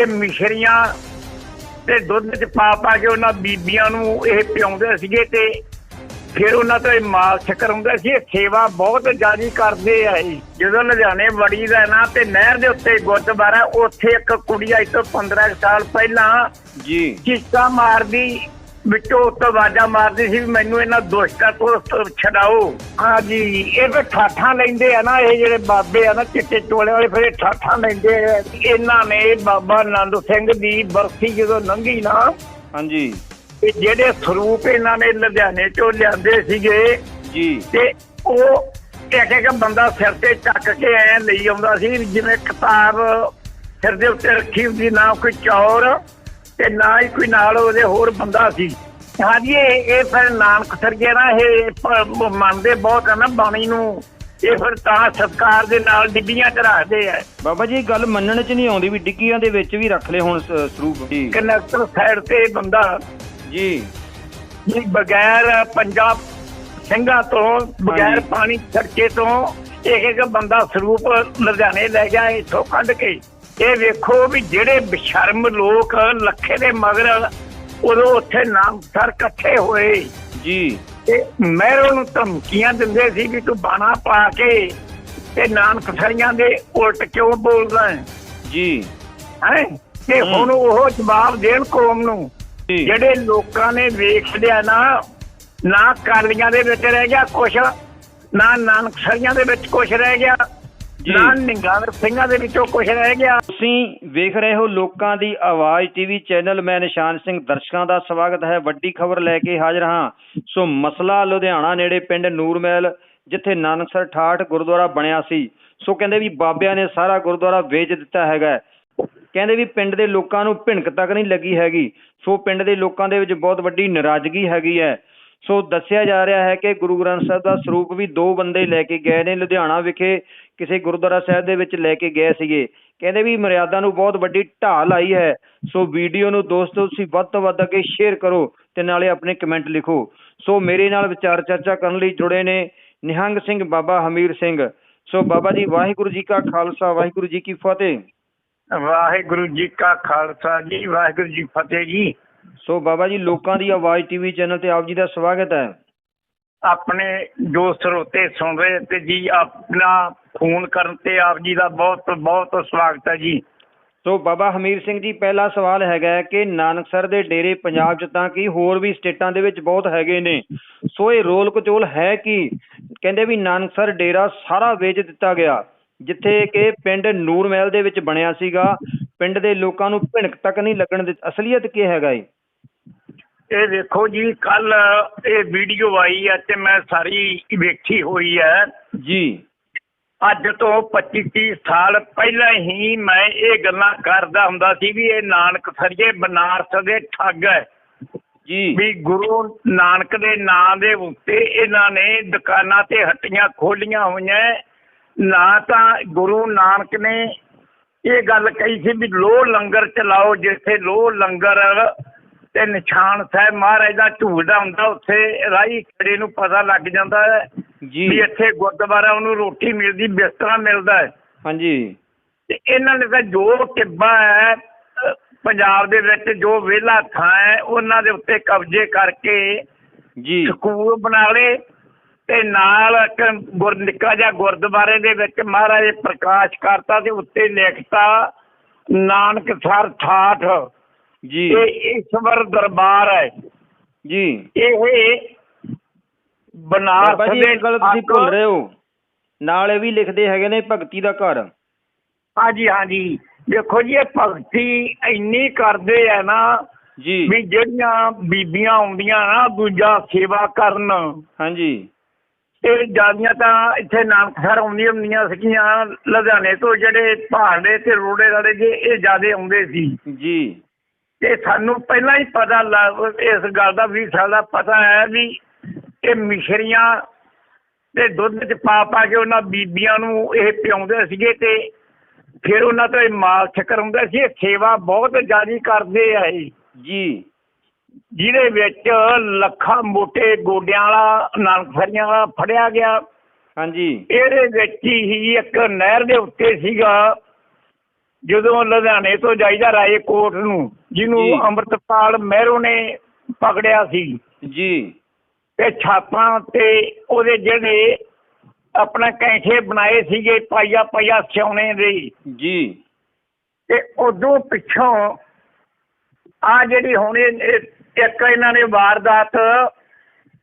ਇਹ ਮਿਸ਼ਰੀਆਂ ਤੇ ਦੁੱਧ ਚ ਪਾ ਪਾ ਕੇ ਉਹਨਾਂ ਬੀਬੀਆਂ ਨੂੰ ਇਹ ਪਿਆਉਂਦੇ ਸੀਗੇ ਤੇ ਫਿਰ ਉਹਨਾਂ ਤੋਂ ਇਹ ਮਾਲਸ਼ ਕਰਾਉਂਦੇ ਸੀ ਇਹ ਸੇਵਾ ਬਹੁਤ ਜ਼ਿਆਦਾ ਕਰਦੇ ਆ ਇਹ। ਜਦੋਂ ਲੁਧਿਆਣੇ ਵੜੀ ਦਾ ਨਾ ਤੇ ਨਹਿਰ ਦੇ ਉੱਤੇ ਗੁਰਦੁਆਰਾ ਉੱਥੇ ਇੱਕ ਕੁੜੀ ਆਈ ਤੋਂ 15 ਕੁ ਸਾਲ ਪਹਿਲਾਂ ਜੀ। ਚੀਕਾਂ ਮਾਰਦੀ ਵਿੱਚੋਂ ਉੱਤੋਂ ਆਵਾਜ਼ਾਂ ਮਾਰਦੀ ਸੀ ਵੀ ਮੈਨੂੰ ਇਹਨਾਂ ਦੁਸ਼ਟਾਂ ਤੋਂ ਛਡਾਓ। ਹਾਂਜੀ ਇਹ ਫਿਰ ਠਾਠਾਂ ਲੈਂਦੇ ਆ ਨਾ ਇਹ ਜਿਹੜੇ ਬਾਬੇ ਆ ਨਾ ਚਿੱਟੇ ਚੋਲੇ ਵਾਲੇ ਫਿਰ ਠਾਠਾਂ ਲੈਂਦੇ ਆ। ਇਹਨਾਂ ਨੇ ਬਾਬਾ ਆਨੰਦ ਸਿੰਘ ਦੀ ਬਰਸੀ ਜਦੋਂ ਲੰਘੀ ਨਾ ਹਾਂਜੀ। ਤੇ ਜਿਹੜੇ ਸਰੂਪ ਇਹਨਾਂ ਨੇ ਲੁਧਿਆਣੇ ਚੋਂ ਲਿਆਂਦੇ ਸੀਗੇ ਜੀ। ਤੇ ਉਹ ਇੱਕ ਇੱਕ ਬੰਦਾ ਸਿਰ ਤੇ ਚੱਕ ਕੇ ਐ ਲਈ ਆਉਂਦਾ ਸੀ ਜਿਵੇਂ ਕਿਤਾਬ ਸਿਰ ਦੇ ਉੱਤੇ ਰੱਖੀ ਹੁੰਦੀ ਨਾ ਕੋਈ ਚੌਰ ਤੇ ਨਾ ਹੀ ਕੋਈ ਨਾਲ ਉਹਦੇ ਹੋਰ ਬੰਦਾ ਸੀ। ਹਾਂਜੀ ਇਹ ਇਹ ਫਿਰ ਨਾਨਕ ਸਰਗੇ ਨਾ ਇਹ ਮੰਨਦੇ ਬਹੁਤ ਆ ਨਾ ਬਾਣੀ ਨੂੰ। ਇਹ ਫਿਰ ਤਾਂ ਸਤਕਾਰ ਦੇ ਨਾਲ ਡਿੱਬੀਆਂ ਚ ਰੱਖਦੇ ਆ। ਬਾਬਾ ਜੀ ਇਹ ਗੱਲ ਮੰਨਣ ਚ ਨਹੀਂ ਆਉਂਦੀ ਵੀ ਡਿੱਗੀਆਂ ਦੇ ਵਿੱਚ ਵੀ ਰੱਖ ਲਏ ਹੁਣ ਸਰੂਪ। ਜੀ। ਕਨੈਕਟਰ ਸਾਈਡ ਤੇ ਬੰਦਾ। ਜੀ। ਜੀ ਬਗੈਰ ਪੰਜਾਬ ਸਿੰਘਾਂ ਤੋਂ ਬਗੈਰ। ਪਾਣੀ ਛੜਕੇ ਤੋਂ ਇੱਕ ਇੱਕ ਬੰਦਾ ਸਰੂਪ ਲੁਧਿਆਣੇ ਲੈ ਗਿਆ ਇੱਥੋਂ ਕੱਢ ਕੇ। ਇਹ ਵੇਖੋ ਵੀ ਜਿਹੜੇ ਬਸ਼ਰਮ ਲੋਕ ਲੱਖੇ ਦੇ ਮਗਰ ਉਦੋਂ ਉੱਥੇ ਨਾਮਸਰ ਇਕੱਠੇ ਹੋਏ ਜੀ ਤੇ ਮਹਿਰੋਂ ਨੂੰ ਧਮਕੀਆਂ ਦਿੰਦੇ ਸੀ ਵੀ ਤੂੰ ਬਾਣਾ ਪਾ ਕੇ ਤੇ ਨਾਨਕ ਸਰੀਆਂ ਦੇ ਉਲਟ ਕਿਉਂ ਬੋਲਦਾ ਹੈ ਜੀ ਹੈਂ? ਤੇ। ਹੁਣ ਉਹ ਜਵਾਬ ਦੇਣ ਕੌਮ ਨੂੰ ਜਿਹੜੇ ਲੋਕਾਂ ਨੇ ਵੇਖ ਲਿਆ ਨਾ ਨਾ ਕਾਲੀਆਂ ਦੇ ਵਿੱਚ ਰਹਿ ਗਿਆ ਕੁਛ ਨਾ ਨਾਨਕਸਰੀਆਂ ਦੇ ਵਿੱਚ ਕੁਛ ਰਹਿ ਗਿਆ। ਨਾ ਨਿੰਗਾਂ ਸਿੰਘਾਂ ਦੇ ਵਿੱਚੋਂ ਕੁਛ ਰਹਿ ਗਿਆ। ਤੁਸੀਂ ਵੇਖ ਰਹੇ ਹੋ ਲੋਕਾਂ ਦੀ ਆਵਾਜ਼ ਟੀਵੀ ਚੈਨਲ ਮੈਂ ਨਿਸ਼ਾਨ ਸਿੰਘ ਦਰਸ਼ਕਾਂ ਦਾ ਸਵਾਗਤ ਹੈ। ਵੱਡੀ ਖਬਰ ਲੈ ਕੇ ਹਾਜ਼ਰ ਹਾਂ। ਸੋ ਮਸਲਾ ਲੁਧਿਆਣਾ ਨੇੜੇ ਪਿੰਡ ਨੂਰਮਹਿਲ ਜਿੱਥੇ ਨਾਨਕਸਰ ਠਾਠ ਗੁਰਦੁਆਰਾ ਬਣਿਆ ਸੀ। ਸੋ ਕਹਿੰਦੇ ਵੀ ਬਾਬਿਆਂ ਨੇ ਸਾਰਾ ਗੁਰਦੁਆਰਾ ਵੇਚ ਦਿੱਤਾ ਹੈਗਾ। ਕਹਿੰਦੇ ਵੀ ਪਿੰਡ ਦੇ ਲੋਕਾਂ ਨੂੰ ਭਿਣਕ ਤੱਕ ਨਹੀਂ ਲੱਗੀ ਹੈਗੀ। ਸੋ ਪਿੰਡ ਦੇ ਲੋਕਾਂ ਦੇ ਵਿੱਚ ਬਹੁਤ ਵੱਡੀ ਨਾਰਾਜ਼ਗੀ ਹੈਗੀ ਹੈ। ਸੋ ਦੱਸਿਆ ਜਾ ਰਿਹਾ ਹੈ ਕਿ ਗੁਰੂ ਗ੍ਰੰਥ ਸਾਹਿਬ ਦਾ ਸਰੂਪ ਵੀ ਦੋ ਬੰਦੇ ਲੈ ਕੇ ਗਏ ਨੇ। ਲੁਧਿਆਣਾ ਵਿਖੇ ਕਿਸੇ ਗੁਰਦੁਆਰਾ ਸਾਹਿਬ ਦੇ ਵਿੱਚ ਲੈ ਕੇ ਗਏ ਸੀਗੇ। ਕਹਿੰਦੇ ਵੀ ਮਰਿਆਦਾ ਨੂੰ ਬਹੁਤ ਵੱਡੀ ਢਾਲ ਆਈ ਹੈ। ਸੋ ਵੀਡੀਓ ਨੂੰ ਦੋਸਤੋ ਤੁਸੀਂ ਵੱਧ ਤੋਂ ਵੱਧ ਅੱਗੇ ਸ਼ੇਅਰ ਕਰੋ ਤੇ ਨਾਲੇ ਆਪਣੇ ਕਮੈਂਟ ਲਿਖੋ। ਸੋ ਮੇਰੇ ਨਾਲ ਵਿਚਾਰ ਚਰਚਾ ਕਰਨ ਲਈ ਜੁੜੇ ਨੇ ਨਿਹੰਗ ਸਿੰਘ ਬਾਬਾ ਹਮੀਰ ਸਿੰਘ। ਸੋ ਬਾਬਾ ਜੀ ਵਾਹਿਗੁਰੂ ਜੀ ਕਾ ਖਾਲਸਾ ਵਾਹਿਗੁਰੂ ਜੀ ਕੀ ਫਤਿਹ। ਵਾਹਿਗੁਰੂ ਜੀ ਕਾ ਖਾਲਸਾ ਜੀ ਵਾਹਿਗੁਰੂ ਜੀ ਫਤਿਹ ਜੀ। ਸੋ ਬਾਬਾ ਜੀ ਲੋਕਾਂ ਦੀ ਆਵਾਜ਼ ਟੀਵੀ ਚੈਨਲ ਤੇ ਆਪ ਜੀ ਦਾ ਸਵਾਗਤ ਹੈ। ਆਪਣੇ ਜੋ ਸਰੋਤੇ ਸੁਣ ਰਹੇ ਤੇ ਜੀ ਆਪਣਾ ਫੋਨ ਕਰਨ ਤੇ ਆਪ ਜੀ ਦਾ ਬਹੁਤ ਬਹੁਤ ਸਵਾਗਤ ਹੈ ਜੀ। ਸੋ ਬਾਬਾ ਹਮੀਰ ਸਿੰਘ ਜੀ ਪਹਿਲਾ ਸਵਾਲ ਹੈਗਾ ਕਿ ਨਾਨਕਸਰ ਦੇ ਡੇਰੇ ਪੰਜਾਬ 'ਚ ਤਾਂ ਕੀ ਹੋਰ ਵੀ ਸਟੇਟਾਂ ਦੇ ਵਿੱਚ ਬਹੁਤ ਹੈਗੇ ਨੇ? ਸੋ ਇਹ ਰੋਲ ਕਚੋਲ ਹੈ ਕਿ? ਕਹਿੰਦੇ ਵੀ ਨਾਨਕਸਰ ਡੇਰਾ ਸਾਰਾ ਵੇਚ ਦਿੱਤਾ ਗਿਆ ਜਿੱਥੇ ਕਿ ਪਿੰਡ ਨੂਰਮਹਿਲ ਦੇ ਵਿੱਚ ਬਣਿਆ ਸੀਗਾ। ਪਿੰਡ ਦੇ ਲੋਕਾਂ ਨੂੰ ਭਿਣਕ ਤੱਕ ਨਹੀਂ ਲੱਗਣ ਦਿੱਤੀ ਅਸਲੀਅਤ ਕੀ ਹੈਗਾ ਜੀ? ਇਹ ਦੇਖੋ ਜੀ ਕੱਲ ਇਹ ਵੀਡੀਓ ਆਈ ਹੈ ਤੇ ਮੈਂ ਸਾਰੀ ਵੇਖੀ ਹੋਈ ਹੈ। ਜੀ। ਅੱਜ ਤੋਂ 25 30 ਸਾਲ ਪਹਿਲਾਂ ਹੀ ਮੈਂ ਇਹ ਗੱਲਾਂ ਕਰਦਾ ਹੁੰਦਾ ਸੀ ਵੀ ਇਹ ਨਾਨਕ ਸਰੀਏ ਬਨਾਰਸ ਦੇ ਠੱਗ ਹੈ। ਜੀ। ਵੀ ਗੁਰੂ ਨਾਨਕ ਦੇ ਨਾਂ ਦੇ ਉੱਤੇ ਇਹਨਾਂ ਨੇ ਦੁਕਾਨਾਂ ਤੇ ਹੱਟੀਆਂ ਖੋਲੀਆਂ ਹੋਈਆਂ। ਨਾ ਤਾਂ ਗੁਰੂ ਨਾਨਕ ਨੇ ਇਹ ਗੱਲ ਕਹੀ ਸੀ ਵੀ ਲੋ ਲੰਗਰ ਚਲਾਓ ਜਿੱਥੇ ਲੋ ਲੰਗਰ ਤੇ ਨਿਸ਼ਾਨ ਸਾਹਿਬ ਮਹਾਰਾਜ ਦਾ ਝੂਲਦਾ ਹੁੰਦਾ ਉੱਥੇ ਰਾਹੀ ਖੜੇ ਨੂੰ ਪਤਾ ਲੱਗ ਜਾਂਦਾ ਹੈ। ਜੀ। ਵੀ ਇੱਥੇ ਗੁਰਦੁਆਰਾ ਉਹਨੂੰ ਰੋਟੀ ਮਿਲਦੀ ਬਿਸਤਰਾ ਮਿਲਦਾ ਹੈ। ਹਾਂਜੀ। ਤੇ ਇਹਨਾਂ ਨੇ ਤਾਂ ਜੋ ਟਿੱਬਾ ਹੈ ਪੰਜਾਬ ਦੇ ਵਿੱਚ ਜੋ ਵਿਹਲਾ ਥਾਂ ਹੈ ਉਹਨਾਂ ਦੇ ਉੱਤੇ ਕਬਜ਼ੇ ਕਰਕੇ ਜੀ। ਸਕੂਲ ਬਣਾ ਲਏ ਤੇ ਨਾਲ ਇੱਕ ਗੁਰ ਨਿੱਕਾ ਜਿਹਾ ਗੁਰਦੁਆਰੇ ਦੇ ਵਿੱਚ ਮਹਾਰਾਜ ਪ੍ਰਕਾਸ਼ ਕਰਤਾ ਤੇ ਉੱਤੇ ਲਿਖਤਾ ਨਾਨਕ ਸਰ ਠਾਠ। ਜੀ। ਇਹ ਈਸ਼ਵਰ ਦਰਬਾਰ ਹੈ। ਜੀ। ਇਹ ਬਨਾਰਸ ਬਾਬਾ ਜੀ ਦੇ ਇੱਕ ਗੱਲ ਤੁਸੀਂ ਭੁੱਲ ਰਹੇ ਹੋ। ਨਾਲ ਇਹ ਵੀ ਲਿਖਦੇ ਹੈਗੇ ਨੇ ਭਗਤੀ ਦਾ ਘਰ। ਹਾਂਜੀ ਹਾਂਜੀ। ਦੇਖੋ ਜੀ ਇਹ ਭਗਤੀ ਇੰਨੀ ਕਰਦੇ ਆ ਨਾ ਜੀ। ਵੀ ਜਿਹੜੀਆਂ ਬੀਬੀਆਂ ਆਉਂਦੀਆਂ ਨਾ ਦੂਜਾ ਸੇਵਾ ਕਰਨ। ਹਾਂਜੀ। ਇਹ ਜਾਂਦੀਆਂ ਤਾਂ ਇੱਥੇ ਨਾਨਕਸਰ ਆਉਂਦੀਆਂ ਹੁੰਦੀਆਂ ਸੀਗੀਆਂ ਲੁਧਿਆਣੇ ਤੋਂ ਜਿਹੜੇ ਪਹਾੜੇ ਤੇ ਰੋੜੇ ਵਾਲੇ ਜੇ ਇਹ ਜਿਆਦੇ ਆਉਂਦੇ ਸੀ। ਜੀ। ਤੇ ਸਾਨੂੰ ਪਹਿਲਾਂ ਹੀ ਪਤਾ ਲੱਗ ਇਸ ਗੱਲ ਦਾ ਵੀ ਸਾਡਾ ਪਤਾ ਹੈ ਵੀ ਇਹ ਮਿਸ਼ਰੀਆਂ ਤੇ ਦੁੱਧ ਚ ਪਾ ਪਾ ਕੇ ਉਹਨਾਂ ਬੀਬੀਆਂ ਨੂੰ ਇਹ ਪਿਆਉਂਦੇ ਸੀਗੇ ਤੇ ਫਿਰ ਉਹਨਾਂ ਤੋਂ ਇਹ ਮਾਲਸ਼ ਕਰਾਉਂਦੇ ਸੀ ਇਹ ਸੇਵਾ ਬਹੁਤ ਜ਼ਿਆਦਾ ਕਰਦੇ ਆ ਇਹ। ਜੀ। ਜਿਹਦੇ ਵਿੱਚ ਲੱਖਾਂ ਮੋਟੇ ਗੋਡਿਆਂ ਵਾਲਾ ਨਾਨਕਸਰੀਆਂ ਵਾਲਾ ਫੜਿਆ ਗਿਆ। ਹਾਂਜੀ। ਇਹਦੇ ਵਿੱਚ ਹੀ ਇੱਕ ਨਹਿਰ ਦੇ ਉੱਤੇ ਸੀਗਾ ਜਦੋਂ ਲੁਧਿਆਣੇ ਤੋਂ ਜਾਈਦਾ ਰਾਏਕੋਟ ਨੂੰ ਜਿਹਨੂੰ। ਅੰਮ੍ਰਿਤਪਾਲ ਮਹਿਰੋ ਨੇ ਪਕੜਿਆ ਸੀ। ਜੀ। ਤੇ ਛਾਪਾਂ ਤੇ ਉਹਦੇ ਜਿਹੜੇ ਆਪਣਾ ਕੈਂਠੇ ਬਣਾਏ ਸੀਗੇ ਪਾਈਆ ਪਾਈਆ ਸਿਉਣੇ ਦੇ। ਜੀ। ਤੇ ਉਦੋਂ ਪਿੱਛੋਂ ਆ ਜਿਹੜੀ ਹੁਣ ਇੱਕ ਇਹਨਾਂ ਨੇ ਵਾਰਦਾਤ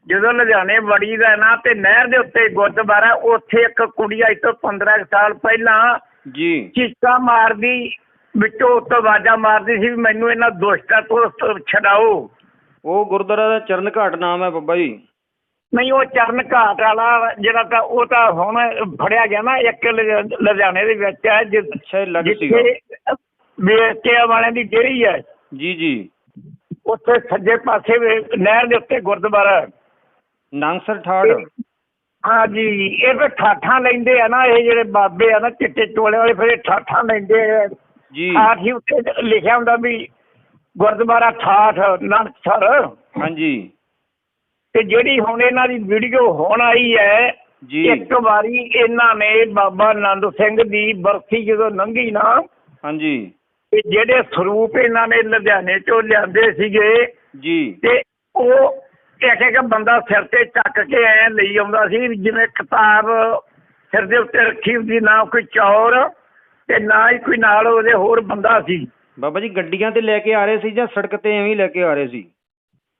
ਜਦੋਂ ਲੁਧਿਆਣੇ ਵੜੀ ਦਾ ਨਾ ਤੇ ਨਹਿਰ ਦੇ ਉੱਤੇ ਗੁਰਦੁਆਰਾ ਉੱਥੇ ਇੱਕ ਕੁੜੀ ਅੱਜ ਤੋਂ 15 ਕੁ ਸਾਲ ਪਹਿਲਾਂ ਜੀ। ਚੀਕਾਂ ਮਾਰਦੀ ਵਿੱਚੋਂ ਉੱਤੋਂ ਆਵਾਜ਼ਾਂ ਮਾਰਦੀ ਸੀ ਵੀ ਮੈਨੂੰ ਇਹਨਾਂ ਦੁਸ਼ਟਾਂ ਤੋਂ ਛਡਾਓ। ਉਹ ਗੁਰਦੁਆਰਾ ਦਾ ਚਰਨ ਘਾਟ ਨਾਮ ਹੈ ਬਾਬਾ ਜੀ। ਨਹੀਂ ਉਹ ਚਰਨ ਘਾਟ ਵਾਲਾ ਜਿਹੜਾ ਤਾਂ ਉਹ ਤਾਂ ਹੁਣ ਫੜਿਆ ਗਿਆ ਨਾ ਇੱਕ ਲੁਧਿਆਣੇ ਦੇ ਵਿੱਚ ਹੈ ਅੱਛਾ ਲੱਗ ਸੀਗਾ। ਵੇਚਿਆ ਵਾਲਿਆਂ ਦੀ ਡੇਰੀ ਹੈ। ਜੀ ਜੀ। ਉੱਥੇ ਸੱਜੇ ਪਾਸੇ ਨਹਿਰ ਦੇ ਉੱਤੇ ਗੁਰਦੁਆਰਾ ਹੈ। ਨਾਂਗਸਰ ਠਾੜ। ਹਾਂ ਜੀ ਇਹ ਫਿਰ ਠਾਠਾਂ ਲੈਂਦੇ ਆ ਨਾ ਇਹ ਜਿਹੜੇ ਬਾਬੇ ਆ ਨਾ ਚਿੱਟੇ ਚੋਲੇ ਵਾਲੇ ਫਿਰ ਠਾਠਾਂ ਲੈਂਦੇ ਆ। ਜੀ। ਠਾਠ ਹੀ ਉੱਤੇ ਲਿਖਿਆ ਹੁੰਦਾ ਵੀ ਗੁਰਦੁਆਰਾ ਠਾਠ ਨਾਨਕਸਰ। ਹਾਂਜੀ। ਤੇ ਜਿਹੜੀ ਹੁਣ ਇਹਨਾਂ ਦੀ ਵੀਡੀਓ ਹੁਣ ਆਈ ਹੈ ਜੀ। ਇੱਕ ਵਾਰੀ ਇਹਨਾਂ ਨੇ ਬਾਬਾ ਆਨੰਦ ਸਿੰਘ ਦੀ ਬਰਸੀ ਜਦੋਂ ਲੰਘੀ ਨਾ ਹਾਂਜੀ। ਤੇ ਜਿਹੜੇ ਸਰੂਪ ਇਹਨਾਂ ਨੇ ਲੁਧਿਆਣੇ ਚੋਂ ਲਿਆਂਦੇ ਸੀਗੇ ਜੀ। ਤੇ ਉਹ ਇੱਕ ਇੱਕ ਬੰਦਾ ਸਿਰ ਤੇ ਚੱਕ ਕੇ ਐ ਲਈ ਆਉਂਦਾ ਸੀ ਜਿਵੇਂ ਕਿਤਾਬ ਸਿਰ ਦੇ ਉੱਤੇ ਰੱਖੀ ਹੁੰਦੀ ਨਾ ਕੋਈ ਚੌਰ ਤੇ ਨਾ ਹੀ ਕੋਈ ਨਾਲ ਉਹਦੇ ਹੋਰ ਬੰਦਾ ਸੀ। ਬਾਬਾ ਜੀ ਗੱਡੀਆਂ ਤੇ ਲੈ ਕੇ ਆ ਰਹੇ ਸੀ ਜਾਂ ਸੜਕ ਤੇ ਐਵੇਂ ਹੀ ਲੈ ਕੇ ਆ ਰਹੇ ਸੀ?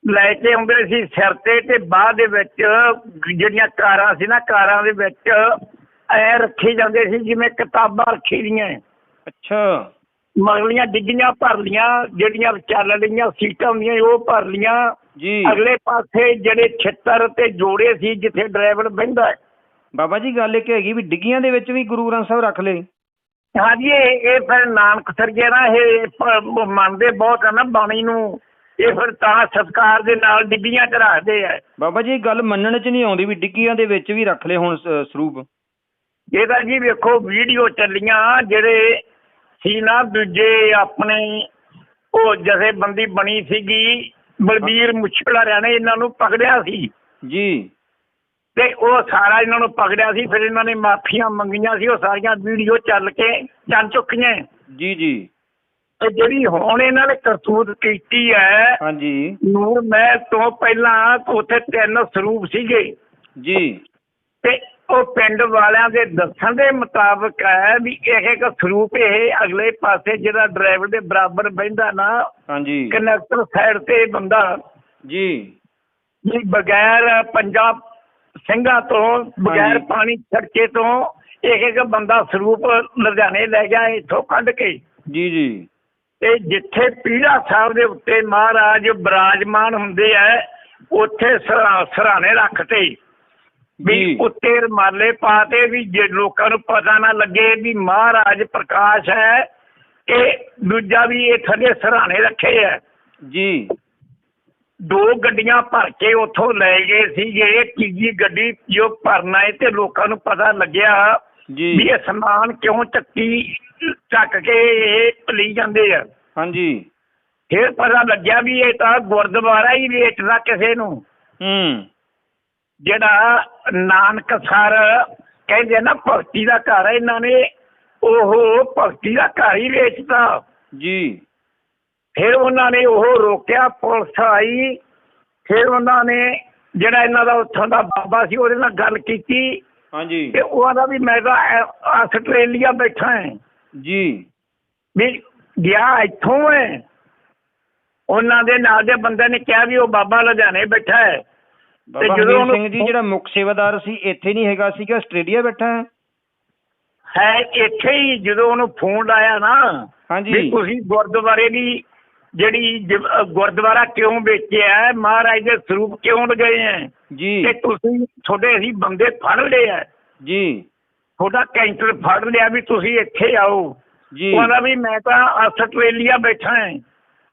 ਲੈ ਕੇ ਆਉਂਦੇ ਸੀ ਸਿਰ ਤੇ ਤੇ ਬਾਅਦ ਦੇ ਵਿੱਚ ਜਿਹੜੀਆਂ ਕਾਰਾਂ ਸੀ ਨਾ ਕਾਰਾਂ ਦੇ ਵਿੱਚ ਐ ਰੱਖੀ ਜਾਂਦੇ ਸੀ ਜਿਵੇਂ ਕਿਤਾਬਾਂ ਰੱਖੀ ਦੀਆਂ। ਅੱਛਾ। ਮਗਲੀਆਂ ਡਿੱਗੀਆਂ ਭਰ ਲੀਆਂ ਜਿਹੜੀਆਂ ਚੱਲ ਰਹੀਆਂ ਸੀਟਾਂ ਹੁੰਦੀਆਂ ਉਹ ਭਰ ਲੀਆਂ ਜੀ। ਅਗਲੇ ਪਾਸੇ ਜਿਹੜੇ ਛਿੱਤਰ ਤੇ ਜੋੜੇ ਸੀ ਜਿੱਥੇ ਡਰਾਈਵਰ ਬਹਿੰਦਾ। ਬਾਬਾ ਜੀ ਗੱਲ ਇੱਕ ਹੈਗੀ ਵੀ ਡਿੱਗੀਆਂ ਦੇ ਵਿੱਚ ਵੀ ਗੁਰੂ ਗ੍ਰੰਥ ਸਾਹਿਬ ਰੱਖ ਲਏ। ਹਾਂਜੀ ਇਹ ਇਹ ਫਿਰ ਨਾਨਕ ਸਰਗੇ ਨਾ ਇਹ ਮੰਨਦੇ ਬਹੁਤ ਆ ਨਾ ਬਾਣੀ ਨੂੰ। ਇਹ ਫਿਰ ਤਾਂ ਸਤਕਾਰ ਦੇ ਨਾਲ ਡਿੱਗੀਆਂ ਚ ਰੱਖਦੇ ਆ। ਬਾਬਾ ਜੀ ਇਹ ਗੱਲ ਮੰਨਣ ਚ ਨਹੀਂ ਆਉਂਦੀ ਵੀ ਡਿੱਗੀਆਂ ਦੇ ਵਿੱਚ ਵੀ ਰੱਖ ਲਏ ਹੁਣ ਸ- ਸਰੂਪ। ਇਹਦਾ ਜੀ ਵੇਖੋ ਵੀਡੀਓ ਚੱਲੀਆਂ ਜਿਹੜੇ ਸੀ ਨਾ ਦੂਜੇ ਆਪਣੇ ਉਹ ਜਥੇਬੰਦੀ ਬਣੀ ਸੀਗੀ ਬਲਬੀਰ ਮੁੱਛੜਾਰਿਆਂ ਨੇ ਇਹਨਾਂ ਨੂੰ ਪਕੜਿਆ ਸੀ। ਜੀ। ਤੇ ਉਹ ਸਾਰਾ ਇਹਨਾਂ ਨੂੰ ਪਕੜਿਆ ਸੀ ਫਿਰ ਇਹਨਾਂ ਨੇ ਮਾਫੀਆਂ ਮੰਗੀਆਂ ਸੀ ਉਹ ਸਾਰੀਆਂ ਵੀਡੀਓ ਚੱਲ ਕੇ ਚੱਲ ਚੁੱਕੀਆਂ। ਜੀ ਜੀ। ਤੇ ਜਿਹੜੀ ਹੁਣ ਇਹਨਾਂ ਨੇ ਕਰਤੂਤ ਕੀਤੀ ਹੈ ਹਾਂਜੀ। ਨੂਰ ਮਹਿਲ ਤੋਂ ਪਹਿਲਾਂ ਉੱਥੇ ਤਿੰਨ ਸਰੂਪ ਸੀਗੇ। ਜੀ। ਤੇ ਉਹ ਪਿੰਡ ਵਾਲਿਆਂ ਦੇ ਦੱਸਣ ਦੇ ਮੁਤਾਬਕ ਹੈ ਵੀ ਇੱਕ ਇੱਕ ਸਰੂਪ ਇਹ ਅਗਲੇ ਪਾਸੇ ਜਿਹੜਾ ਡਰਾਈਵਰ ਦੇ ਬਰਾਬਰ ਬਹਿੰਦਾ ਨਾ ਹਾਂਜੀ। ਕਨੈਕਟਰ ਸਾਈਡ ਤੇ ਬੰਦਾ। ਜੀ। ਵੀ ਬਗੈਰ ਪੰਜਾਬ ਸਿੰਘਾਂ ਤੋਂ ਬਗੈਰ। ਪਾਣੀ ਛੜਕੇ ਤੋਂ ਇੱਕ ਇੱਕ ਬੰਦਾ ਸਰੂਪ ਲੁਧਿਆਣੇ ਲੈ ਗਿਆ ਇੱਥੋਂ ਕੱਢ ਕੇ। ਜੀ ਜੀ। ਤੇ ਜਿੱਥੇ ਪੀੜਾ ਸਾਹਿਬ ਦੇ ਉੱਤੇ ਮਹਾਰਾਜ ਬਿਰਾਜਮਾਨ ਹੁੰਦੇ ਆ ਉੱਥੇ ਸਰਾ- ਸਰਾਣੇ ਰੱਖਤੇ। ਵੀ ਉੱਤੇ ਰਮਾਲੇ ਪਾਤੇ ਵੀ ਜੇ ਲੋਕਾਂ ਨੂੰ ਪਤਾ ਨਾ ਲੱਗੇ ਵੀ ਮਹਾਰਾਜ ਪ੍ਰਕਾਸ਼ ਹੈ ਇਹ ਦੂਜਾ ਵੀ ਇਹ ਥੱਲੇ ਸਰਾਣੇ ਰੱਖੇ ਆ। ਜੀ। ਦੋ ਗੱਡੀਆਂ ਭਰ ਕੇ ਉੱਥੋਂ ਲੈ ਗਏ ਸੀਗੇ ਤੀਜੀ ਗੱਡੀ ਜੋ ਭਰਨਾ ਹੈ ਤੇ ਲੋਕਾਂ ਨੂੰ ਪਤਾ ਲੱਗਿਆ ਜੀ। ਇਹ ਸਮਾਨ ਕਿਉਂ ਚੱਕੀ ਚੱਕ ਕੇ ਇਹ ਲਈ ਜਾਂਦੇ ਆ? ਹਾਂਜੀ। ਫਿਰ ਪਤਾ ਲੱਗਿਆ ਵੀ ਇਹ ਤਾਂ ਗੁਰਦੁਆਰਾ ਹੀ ਵੇਚਦਾ ਕਿਸੇ ਨੂੰ। ਹੂੰ। ਜਿਹੜਾ ਨਾਨਕਸਰ ਕਹਿੰਦੇ ਆ ਨਾ ਭਗਤੀ ਦਾ ਘਰ ਇਹਨਾਂ ਨੇ ਉਹ ਭਗਤੀ ਦਾ ਘਰ ਹੀ ਵੇਚਤਾ। ਜੀ। ਫਿਰ ਉਹਨਾਂ ਨੇ ਉਹ ਰੋਕਿਆ ਪੁਲਿਸ ਆਈ। ਫਿਰ ਉਹਨਾਂ ਨੇ ਜਿਹੜਾ ਇਹਨਾਂ ਦਾ ਉੱਥੋਂ ਦਾ ਬਾਬਾ ਸੀ ਉਹਦੇ ਨਾਲ ਗੱਲ ਕੀਤੀ। ਹਾਂਜੀ। ਤੇ ਉਹ ਆਦਾ ਵੀ ਮੈਂ ਤਾਂ ਆਸਟ੍ਰੇਲੀਆ ਬੈਠਾ ਹਾਂ ਜੀ। ਵੀ ਗਿਆ ਇੱਥੋਂ ਹੈ ਉਹਨਾਂ ਦੇ ਨਾਲ ਦੇ ਬੰਦੇ ਨੇ ਕਿਹਾ ਵੀ ਉਹ ਬਾਬਾ ਲੁਧਿਆਣੇ ਬੈਠਾ ਹੈ ਬਾਬਾ ਜਦੋਂ ਸਿੰਘ ਜੀ ਜਿਹੜਾ ਮੁੱਖ ਸੇਵਾਦਾਰ ਸੀ ਇੱਥੇ ਨਹੀਂ ਹੈਗਾ ਸੀਗਾ ਆਸਟ੍ਰੇਲੀਆ ਬੈਠਾ ਹੈ ਹੈ ਇੱਥੇ ਹੀ ਜਦੋਂ ਉਹਨੂੰ ਫੋਨ ਆਇਆ ਨਾ ਹਾਂਜੀ। ਵੀ ਤੁਸੀਂ ਗੁਰਦੁਆਰੇ ਦੀ ਜਿਹੜੀ ਗੁਰਦੁਆਰਾ ਕਿਉਂ ਵੇਚਿਆ ਮਹਾਰਾਜ ਦੇ ਸਰੂਪ ਕਿਉਂ ਲਗਾਏ ਹੈ? ਜੀ। ਤੇ ਤੁਸੀਂ ਤੁਹਾਡੇ ਅਸੀਂ ਬੰਦੇ ਫੜ ਲਏ ਆ ਜੀ। ਤੁਹਾਡਾ ਕੈਂਟਰ ਫੜ ਲਿਆ ਵੀ ਤੁਸੀਂ ਇੱਥੇ ਆਓ। ਜੀ। ਉਹਦਾ ਵੀ ਮੈਂ ਤਾਂ ਆਸਟ੍ਰੇਲੀਆ ਬੈਠਾ ਹਾਂ।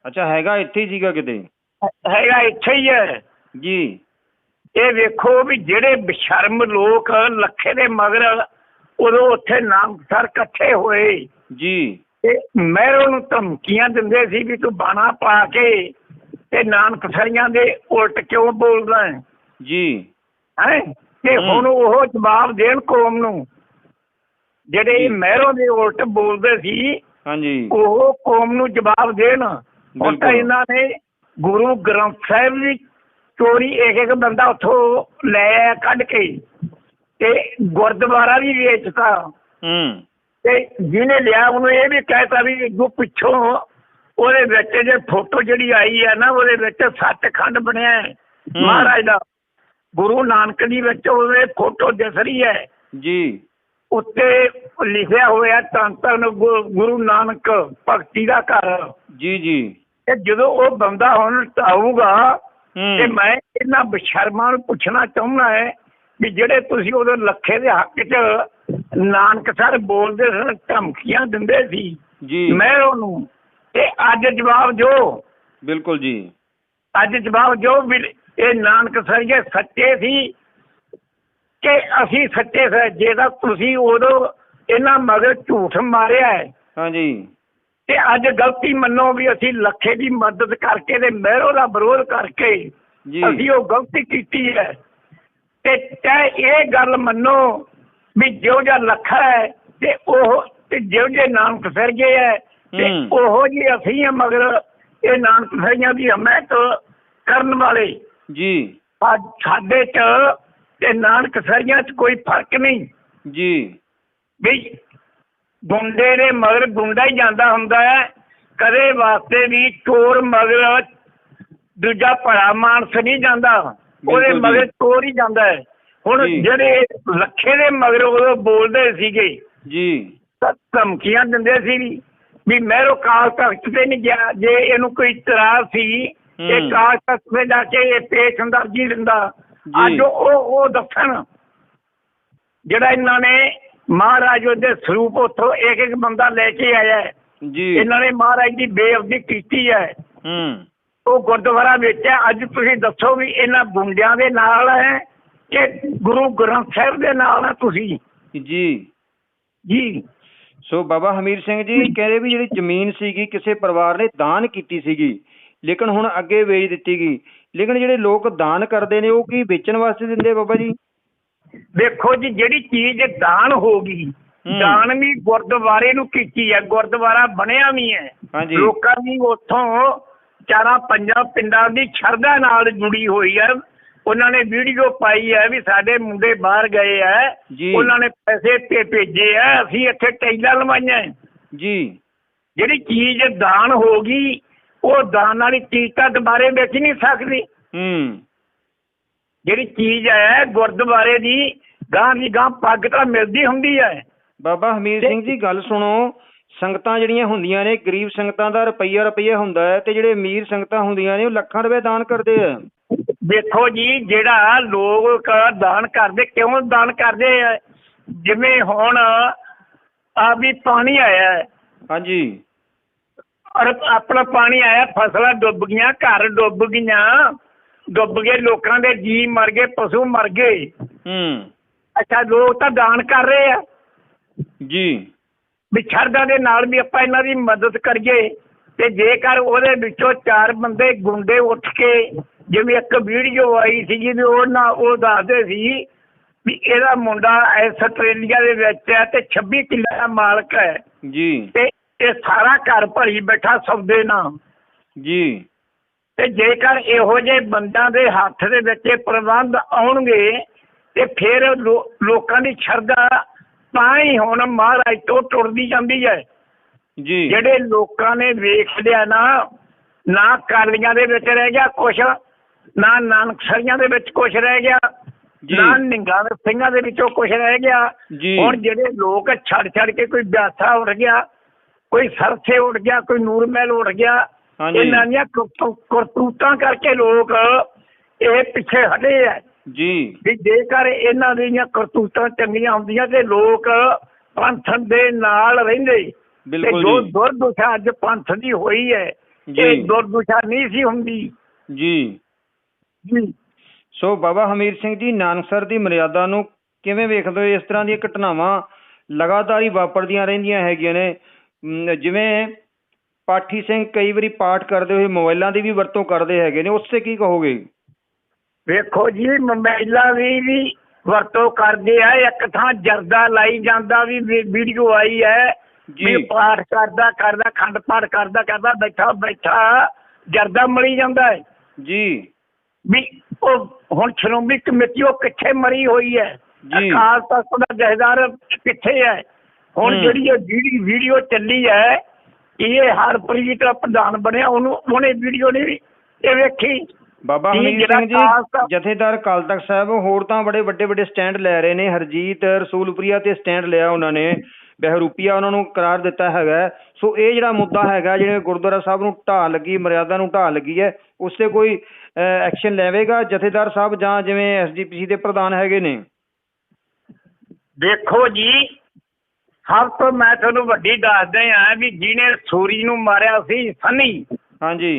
ਅੱਛਾ ਹੈਗਾ ਇੱਥੇ ਹੀ ਸੀਗਾ ਕਿਤੇ? ਹੈਗਾ ਇੱਥੇ ਹੀ ਹੈ। ਜੀ। ਇਹ ਵੇਖੋ ਵੀ ਜਿਹੜੇ ਬਸ਼ਰਮ ਲੋਕ ਲੱਖੇ ਦੇ ਮਗਰ ਉਦੋਂ ਉੱਥੇ ਨਾਮਸਰ ਇਕੱਠੇ ਹੋਏ। ਜੀ। ਤੇ ਮਹਿਰੋਂ ਨੂੰ ਧਮਕੀਆਂ ਦਿੰਦੇ ਸੀ ਵੀ ਤੂੰ ਬਾਣਾ ਪਾ ਕੇ ਤੇ ਨਾਨਕ ਸਰੀਆਂ ਦੇ ਉਲਟ ਕਿਉਂ ਬੋਲਦਾ ਹੈ ਜੀ ਹੈਂ? ਤੇ। ਹੁਣ ਉਹ ਜਵਾਬ ਦੇਣ ਕੌਮ ਨੂੰ ਜਿਹੜੇ। ਮਹਿਰੋਂ ਦੇ ਉਲਟ ਬੋਲਦੇ ਸੀ ਹਾਂਜੀ ਉਹ ਕੌਮ ਨੂੰ ਜਵਾਬ ਦੇਣ ਹੁਣ ਤਾਂ। ਇਹਨਾਂ ਨੇ ਗੁਰੂ ਗ੍ਰੰਥ ਸਾਹਿਬ ਦੀ ਚੋਰੀ ਇੱਕ ਇੱਕ ਬੰਦਾ ਉੱਥੋਂ ਲੈ ਆਇਆ ਕੱਢ ਕੇ ਤੇ ਗੁਰਦੁਆਰਾ ਵੀ ਵੇਚਤਾ ਹੂੰ ਤੇ ਜਿਹਨੇ ਲਿਆ ਉਹਨੂੰ ਇਹ ਵੀ ਕਹਿਤਾ ਵੀ ਜੋ ਪਿੱਛੋਂ ਉਹਦੇ ਵਿੱਚ ਜੇ ਫੋਟੋ ਜਿਹੜੀ ਆਈ ਹੈ ਨਾ ਉਹਦੇ ਵਿੱਚ ਸੱਚਖੰਡ ਬਣਿਆ ਹੈ। ਮਹਾਰਾਜ ਦਾ। ਗੁਰੂ ਨਾਨਕ ਦੀ ਵਿੱਚ ਉਹਦੇ ਫੋਟੋ ਦਿਸ ਰਹੀ ਹੈ। ਜੀ। ਉੱਤੇ ਲਿਖਿਆ ਹੋਇਆ ਧੰਨ ਧੰਨ ਗੁਰੂ ਨਾਨਕ ਭਗਤੀ ਦਾ ਘਰ। ਜੀ ਜੀ। ਤੇ ਜਦੋਂ ਉਹ ਬੰਦਾ ਹੁਣ ਆਊਗਾ ਤੇ ਮੈਂ ਇਹਨਾਂ ਬਸ਼ਰਮਾਂ ਨੂੰ ਪੁੱਛਣਾ ਚਾਹੁੰਦਾ ਹੈ ਵੀ ਜਿਹੜੇ ਤੁਸੀਂ ਉਦੋਂ ਲੱਖੇ ਦੇ ਹੱਕ 'ਚ ਨਾਨਕ ਸਰ ਬੋਲਦੇ ਸਨ ਧਮਕੀਆਂ ਦਿੰਦੇ ਸੀ। ਜੀ। ਮੈਂ ਉਹਨੂੰ ਤੇ ਅੱਜ ਜਵਾਬ ਜੋ ਬਿਲਕੁਲ ਜੀ। ਅੱਜ ਜਵਾਬ ਜੋ ਵੀ ਇਹ ਨਾਨਕ ਸਰ ਜੇ ਸੱਚੇ ਸੀ ਕਿ ਅਸੀਂ ਸੱਚੇ ਸੀ ਜੇ ਤਾਂ ਤੁਸੀਂ ਉਦੋਂ ਇਹਨਾਂ ਮਗਰ ਝੂਠ ਮਾਰਿਆ ਹੈ। ਹਾਂਜੀ ਤੇ ਅੱਜ ਗਲਤੀ ਮੰਨੋ ਵੀ ਅਸੀਂ ਲੱਖੇ ਦੀ ਮਦਦ ਕਰਕੇ ਤੇ ਮਹਿਰੋ ਦਾ ਵਿਰੋਧ ਕਰਕੇ ਜੀ। ਅਸੀਂ ਉਹ ਗਲਤੀ ਕੀਤੀ ਹੈ। ਤੇ ਇਹ ਗੱਲ ਮੰਨੋ ਵੀ ਜਿਉਂ ਜਿਹਾ ਲੱਖਾ ਹੈ ਤੇ ਉਹ ਤੇ ਜਿਉਂ ਜੇ ਨਾਨਕ ਫਿਰ ਗਏ ਹੈ ਤੇ। ਉਹੋ ਜਿਹੇ ਅਸੀਂ ਮਗਰ ਇਹ ਨਾਨਕ ਫਿਰੀਆਂ ਦੀ ਹਮਾਇਤ ਕਰਨ ਵਾਲੇ। ਜੀ। ਸਾਡੇ ਚ ਤੇ ਨਾਨਕ ਫਿਰੀਆਂ ਚ ਕੋਈ ਫ਼ਰਕ ਨਹੀਂ। ਜੀ। ਵੀ ਗੁੰਡੇ ਦੇ ਮਗਰ ਗੁੰਡਾ ਹੀ ਜਾਂਦਾ ਹੁੰਦਾ ਹੈ। ਕਦੇ ਵਾਸਤੇ ਵੀ ਚੋਰ ਮਗਰ ਦੂਜਾ ਭਲਾ ਮਾਨਸ ਨਹੀਂ ਜਾਂਦਾ। ਉਹਦੇ ਜੀ। ਮਗਰ ਚੋਰ ਹੀ ਜਾਂਦਾ ਹੈ। ਹੁਣ ਜੀ। ਜਿਹੜੇ ਲੱਖੇ ਦੇ ਮਗਰ ਉਹ ਬੋਲਦੇ ਸੀਗੇ ਜੀ। ਤਾਂ ਧਮਕੀਆਂ ਦਿੰਦੇ ਸੀ ਵੀ ਮਹਿਰੋ ਕਾਲ ਤਖਤ ਤੇ ਨਹੀਂ ਗਿਆ ਜੇ ਇਹਨੂੰ ਕੋਈ ਇਤਰਾਜ਼ ਸੀ ਇਹ। ਕਾਲ ਤਖਤ ਤੇ ਜਾ ਕੇ ਇਹ ਪੇਸ਼ ਦਿੰਦਾ ਜੀ। ਅੱਜ ਉਹ ਉਹ ਦੱਸਣ। ਜਿਹੜਾ ਇਹਨਾਂ ਨੇ ਮਹਾਰਾਜ ਉਹਦੇ ਸਰੂਪ ਉੱਥੋਂ ਇੱਕ ਇੱਕ ਬੰਦਾ ਲੈ ਕੇ ਆਇਆ ਹੈ। ਜੀ। ਇਹਨਾਂ ਨੇ ਮਹਾਰਾਜ ਦੀ ਬੇਅਬਦੀ ਕੀਤੀ ਹੈ। ਹੂੰ। ਉਹ ਗੁਰਦੁਆਰਾ ਵਿੱਚ ਹੈ। ਅੱਜ ਤੁਸੀਂ ਦੱਸੋ ਵੀ ਇਹਨਾਂ ਗੁੰਡਿਆਂ ਦੇ ਨਾਲ ਹੈ ਕਿ ਗੁਰੂ ਗ੍ਰੰਥ ਸਾਹਿਬ ਦੇ ਨਾਲ ਹੈ ਤੁਸੀਂ। ਜੀ। ਜੀ। ਸੋ ਬਾਬਾ ਹਮੀਰ ਸਿੰਘ ਜੀ ਕਹਿੰਦੇ ਵੀ ਜਿਹੜੀ ਜ਼ਮੀਨ ਸੀਗੀ ਕਿਸੇ ਪਰਿਵਾਰ ਨੇ ਦਾਨ ਕੀਤੀ ਸੀਗੀ ਲੇਕਿਨ ਹੁਣ ਅੱਗੇ ਵੇਚ ਦਿੱਤੀ ਗਈ। ਲੇਕਿਨ ਜਿਹੜੇ ਲੋਕ ਦਾਨ ਕਰਦੇ ਨੇ ਉਹ ਕੀ ਵੇਚਣ ਵਾਸਤੇ ਦਿੰਦੇ ਆ ਬਾਬਾ ਜੀ? ਦੇਖੋ ਜੀ ਜਿਹੜੀ ਚੀਜ਼ ਦਾਨ ਹੋ ਗਈ। ਦਾਨ ਵੀ ਗੁਰਦੁਆਰੇ ਨੂੰ ਕੀਤੀ ਹੈ ਗੁਰਦੁਆਰਾ ਬਣਿਆ ਵੀ ਹੈ। ਹਾਂਜੀ। ਲੋਕਾਂ ਦੀ ਉੱਥੋਂ ਚਾਰਾਂ ਪੰਜਾਂ ਪਿੰਡਾਂ ਦੀ ਸ਼ਰਧਾ ਨਾਲ ਜੁੜੀ ਹੋਈ ਹੈ। ਉਹਨਾਂ ਨੇ ਵੀਡੀਓ ਪਾਈ ਹੈ ਵੀ ਸਾਡੇ ਮੁੰਡੇ ਬਾਹਰ ਗਏ ਜੀ। ਉਹਨਾਂ ਨੇ ਪੈਸੇ ਤੇ ਭੇਜੇ ਹੈ ਅਸੀਂ ਇੱਥੇ ਟੈਲਾਂ ਲਵਾਈਆਂ। ਜੀ। ਜਿਹੜੀ ਚੀਜ਼ ਦਾਨ ਹੋ ਗਈ ਉਹ ਦਾਨ ਵਾਲੀ ਚੀਜ਼ ਤਾਂ ਦੁਬਾਰੇ ਵੇਚ ਨਹੀਂ ਸਕਦੀ। ਹੂੰ। ਜਿਹੜੀ ਚੀਜ਼ ਹੈ ਗੁਰਦੁਆਰੇ ਦੀ ਗਾਂ ਦੀ ਗਾਂ ਪੱਗ ਤਾਂ ਮਿਲਦੀ ਹੁੰਦੀ ਹੈ। ਬਾਬਾ ਹਮੀਰ ਸਿੰਘ ਜੀ ਗੱਲ ਸੁਣੋ। ਸੰਗਤਾਂ ਜਿਹੜੀਆਂ ਹੁੰਦੀਆਂ ਨੇ ਗਰੀਬ ਸੰਗਤਾਂ ਦਾ ਰੁਪਈਆ ਰੁਪਈਆ ਹੁੰਦਾ ਹੈ ਤੇ ਜਿਹੜੇ ਅਮੀਰ ਸੰਗਤਾਂ ਹੁੰਦੀਆਂ ਨੇ ਉਹ ਲੱਖਾਂ ਰੁਪਏ ਦਾਨ ਕਰਦੇ ਆ। ਦੇਖੋ ਜੀ ਜਿਹੜਾ ਲੋਕ ਦਾਨ ਕਰਦੇ ਕਿਉਂ ਦਾਨ ਕਰਦੇ ਆ? ਜਿਵੇਂ ਹੁਣ ਆ ਵੀ ਪਾਣੀ ਆਇਆ ਹੈ। ਹਾਂਜੀ। ਔਰ ਆਪਣਾ ਪਾਣੀ ਆਇਆ ਫਸਲਾਂ ਡੁੱਬ ਗਈਆਂ ਘਰ ਡੁੱਬ ਗਈਆਂ। ਡੁੱਬ ਗਏ ਲੋਕਾਂ ਦੇ ਜੀ ਮਰ ਗਏ ਪਸ਼ੂ ਮਰ ਗਏ। ਹੂੰ। ਅੱਛਾ ਲੋਕ ਤਾਂ ਦਾਨ ਕਰ ਰਹੇ ਆ। ਜੀ। ਵੀ ਸ਼ਰਧਾ ਦੇ ਨਾਲ ਵੀ ਆਪਾਂ ਇਹਨਾਂ ਦੀ ਮਦਦ ਕਰੀਏ। ਤੇ ਜੇਕਰ ਉਹਦੇ ਵਿੱਚੋਂ ਚਾਰ ਬੰਦੇ ਗੁੰਡੇ ਉੱਠ ਕੇ ਜਿਵੇਂ ਇੱਕ ਵੀਡੀਓ ਆਈ ਸੀ ਜਿਹਦੇ ਉਹ ਨਾ ਉਹ ਦੱਸਦੇ ਸੀ ਵੀ ਇਹਦਾ ਮੁੰਡਾ ਐਸ ਆਸਟ੍ਰੇਲੀਆ ਦੇ ਵਿੱਚ ਹੈ ਤੇ 26 ਕਿੱਲੇ ਦਾ ਮਾਲਕ ਹੈ। ਜੀ। ਤੇ ਇਹ ਸਾਰਾ ਘਰ ਭਰੀ ਬੈਠਾ ਸੌਦੇ ਨਾਲ। ਜੀ। ਤੇ ਜੇਕਰ ਇਹੋ ਜਿਹੇ ਬੰਦਿਆਂ ਦੇ ਹੱਥ ਦੇ ਵਿੱਚ ਇਹ ਪ੍ਰਬੰਧ ਆਉਣਗੇ ਤੇ ਫਿਰ ਲੋਕਾਂ ਦੀ ਸ਼ਰਧਾ ਤਾਂ ਹੀ ਹੁਣ ਮਹਾਰਾਜ ਤੋਂ ਟੁੱਟਦੀ ਜਾਂਦੀ ਹੈ। ਜੀ। ਜਿਹੜੇ ਲੋਕਾਂ ਨੇ ਵੇਖ ਲਿਆ ਨਾ ਨਾ ਕਾਲੀਆਂ ਦੇ ਵਿੱਚ ਰਹਿ ਗਿਆ ਕੁਛ ਨਾ ਨਾਨਕਸਰੀਆਂ ਦੇ ਵਿੱਚ ਕੁਛ ਰਹਿ ਗਿਆ। ਨਾ ਨਿੰਗਾ ਦੇ ਸਿੰਘਾਂ ਦੇ ਵਿੱਚੋਂ ਕੁਛ ਰਹਿ ਗਿਆ। ਹੁਣ ਜਿਹੜੇ ਲੋਕ ਛੱਡ ਛੱਡ ਕੇ ਕੋਈ ਬਿਆਸਾ ਉੱਠ ਗਿਆ ਕੋਈ ਸਰਸੇ ਉੱਠ ਗਿਆ ਕੋਈ ਨੂਰਮਹਿਲ ਉੱਠ ਗਿਆ ਹਾਂਜੀ। ਇਹਨਾਂ ਦੀਆਂ ਕਰਤੂ- ਕਰਤੂਤਾਂ ਕਰਕੇ ਲੋਕ ਇਹ ਪਿੱਛੇ ਹਟੇ ਆ ਜੀ ਵੀ ਜੇਕਰ ਇਹਨਾਂ ਦੀਆਂ ਕਰਤੂਤਾਂ ਚੰਗੀਆਂ ਹੁੰਦੀਆਂ ਤੇ ਲੋਕ ਪੰਥ ਦੇ ਨਾਲ ਰਹਿੰਦੇ ਤੇ ਬਿਲਕੁਲ ਜੋ ਦੁਰਦਸ਼ਾ ਅੱਜ ਪੰਥ ਦੀ ਹੋਈ ਹੈ। ਇਹ ਦੁਰਦਸ਼ਾ ਨਹੀਂ ਸੀ ਹੁੰਦੀ ਜੀ ਜੀ। ਸੋ ਬਾਬਾ ਹਮੀਰ ਸਿੰਘ ਜੀ ਨਾਨਕਸਰ ਦੀ ਮਰਿਆਦਾ ਨੂੰ ਕਿਵੇਂ ਵੇਖਦੇ ਹੋ? ਇਸ ਤਰ੍ਹਾਂ ਦੀਆਂ ਘਟਨਾਵਾਂ ਲਗਾਤਾਰ ਹੀ ਵਾਪਰਦੀਆਂ ਰਹਿੰਦੀਆਂ ਹੈਗੀਆਂ ਨੇ। ਅਮ, ਜਿਵੇਂ ਪਾਠੀ ਸਿੰਘ ਕਈ ਵਾਰੀ ਪਾਠ ਕਰਦੇ ਹੋਏ ਮੋਬਾਈਲਾਂ ਦੀ ਵੀ ਵਰਤੋਂ ਕਰਦੇ ਹੈਗੇ ਨੇ ਉਸ ਤੇ ਕੀ ਕਹੋਗੇ? ਵੇਖੋ ਜੀ ਮੋਬਾਈਲਾਂ ਦੀ ਵੀ ਵਰਤੋਂ ਕਰਦੇ ਆ। ਇੱਕ ਥਾਂ ਜਰਦਾ ਲਾਈ ਜਾਂਦਾ ਵੀ ਵੀ- ਵੀਡੀਓ ਆਈ ਹੈ। ਜੀ। ਵੀ ਪਾਠ ਕਰਦਾ ਕਰਦਾ ਖੰਡ ਪਾਠ ਕਰਦਾ ਕਰਦਾ ਬੈਠਾ ਬੈਠਾ ਜਰਦਾ ਮਲੀ ਜਾਂਦਾ ਹੈ। ਜੀ। ਵੀ ਉਹ ਹੁਣ ਸ਼੍ਰੋਮਣੀ ਕਮੇਟੀ ਉਹ ਕਿੱਥੇ ਮਰੀ ਹੋਈ ਹੈ ਜੀ। ਅਕਾਲ ਤਖਤ ਦਾ ਜਹੇਦਾਰ ਕਿੱਥੇ ਹੈ ਹੁਣ। ਜਿਹੜੀ ਇਹ ਜਿਹੜੀ ਵੀਡੀਓ ਚੱਲੀ ਹੈ ਇਹ ਹਰਪ੍ਰੀਤ ਪ੍ਰਧਾਨ ਬਣਿਆ ਉਹਨੂੰ ਉਹਨੇ ਵੀਡੀਓ ਨਹੀਂ ਇਹ ਵੇਖੀ ਬਾਬਾ ਜਿਹੜਾ ਸਿੰਘ ਜੀ ਜਥੇਦਾਰ ਅਕਾਲ ਤਖਤ ਸਾਹਿਬ ਹੋਰ ਤਾਂ ਬੜੇ ਵੱਡੇ ਵੱਡੇ ਸਟੈਂਡ ਲੈ ਰਹੇ ਨੇ ਹਰਜੀਤ ਰਸੂਲਪੁਰੀਆ ਤੇ ਸਟੈਂਡ ਲਿਆ ਉਹਨਾਂ ਨੇ ਬਹਿਰੂਪੀਆ ਉਹਨਾਂ ਨੂੰ ਕਰਾਰ ਦਿੱਤਾ ਹੈਗਾ। ਸੋ ਇਹ ਜਿਹੜਾ ਮੁੱਦਾ ਹੈਗਾ ਜਿਵੇਂ ਗੁਰਦੁਆਰਾ ਸਾਹਿਬ ਨੂੰ ਢਾਹ ਲੱਗੀ ਮਰਿਆਦਾ ਨੂੰ ਢਾਹ ਲੱਗੀ ਹੈ ਉਸ ਤੇ ਕੋਈ ਐਕਸ਼ਨ ਲੈਵੇਗਾ ਜਥੇਦਾਰ ਸਾਹਿਬ ਜਾਂ ਜਿਵੇਂ ਐਸਜੀਪੀਸੀ ਦੇ ਪ੍ਰਧਾਨ ਹੈਗੇ ਨੇ? ਦੇਖੋ ਜੀ ਸਭ ਤੋਂ ਮੈਂ ਤੁਹਾਨੂੰ ਵੱਡੀ ਦੱਸਦਾ ਹਾਂ ਵੀ ਜਿਹਨੇ ਸੂਰੀ ਨੂੰ ਮਾਰਿਆ ਸੀ ਸਨੀ। ਹਾਂਜੀ।